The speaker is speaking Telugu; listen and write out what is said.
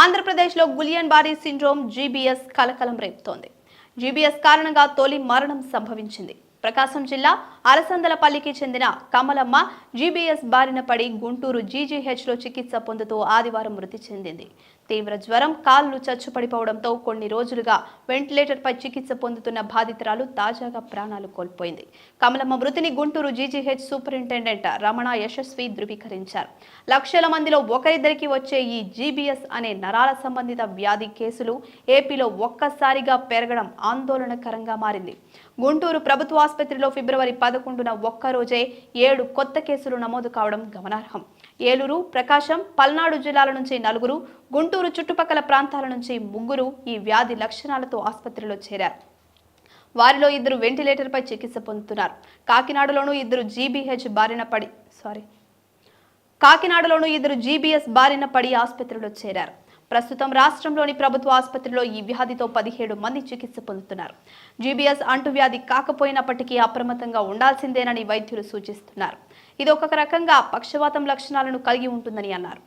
ఆంధ్రప్రదేశ్లో గులియన్ బారీ సిండ్రోమ్ జీబీఎస్ కలకలం రేపుతోంది. జీబీఎస్ కారణంగా తొలి మరణం సంభవించింది. ప్రకాశం జిల్లా అలసందలపల్లికి చెందిన కమలమ్మ జీబీఎస్ బారిన పడి గుంటూరు జీజీహెచ్లో చికిత్స పొందుతూ ఆదివారం మృతి చెందింది. తీవ్ర జ్వరం కాళ్ళు చచ్చుపడిపోవడంతో కొన్ని రోజులుగా వెంటిలేటర్పై చికిత్స పొందుతున్న బాధితురాలు తాజాగా ప్రాణాలు కోల్పోయింది. కమలమ్మ మృతిని గుంటూరు జీజీహెచ్ సూపరింటెండెంట్ రమణ యశస్వి ధృవీకరించారు. లక్షల మందిలో ఒకరిద్దరికి వచ్చే ఈ జీబీఎస్ అనే నరాల సంబంధిత వ్యాధి కేసులు ఏపీలో ఒక్కసారిగా పెరగడం ఆందోళనకరంగా మారింది. గుంటూరు ప్రభుత్వ ఆసుపత్రిలో ఫిబ్రవరి పదకొండున ఒక్కరోజే ఏడు కొత్త కేసులు నమోదు కావడం గమనార్హం. ఏలూరు ప్రకాశం పల్నాడు జిల్లాల నుంచి నలుగురు గుంటూరు చుట్టుపక్కల ప్రాంతాల నుంచి ముగ్గురు ఈ వ్యాధి లక్షణాలతో ఆసుపత్రిలో చేరారు. వారిలో ఇద్దరు వెంటిలేటర్పై చికిత్స పొందుతున్నారు. కాకినాడలోనూ ఇద్దరు జీబీహెచ్ బారిన పడి సారీ కాకినాడలోనూ ఇద్దరు జీబీఎస్ బారిన పడి ఆసుపత్రిలో చేరారు. ప్రస్తుతం రాష్ట్రంలోని ప్రభుత్వ ఆసుపత్రిలో ఈ వ్యాధితో పదిహేడు మంది చికిత్స పొందుతున్నారు. జీబీఎస్ అంటువ్యాధి కాకపోయినప్పటికీ అప్రమత్తంగా ఉండాల్సిందేనని వైద్యులు సూచిస్తున్నారు. ఇది ఒక రకంగా పక్షవాతం లక్షణాలను కలిగి ఉంటుందని అన్నారు.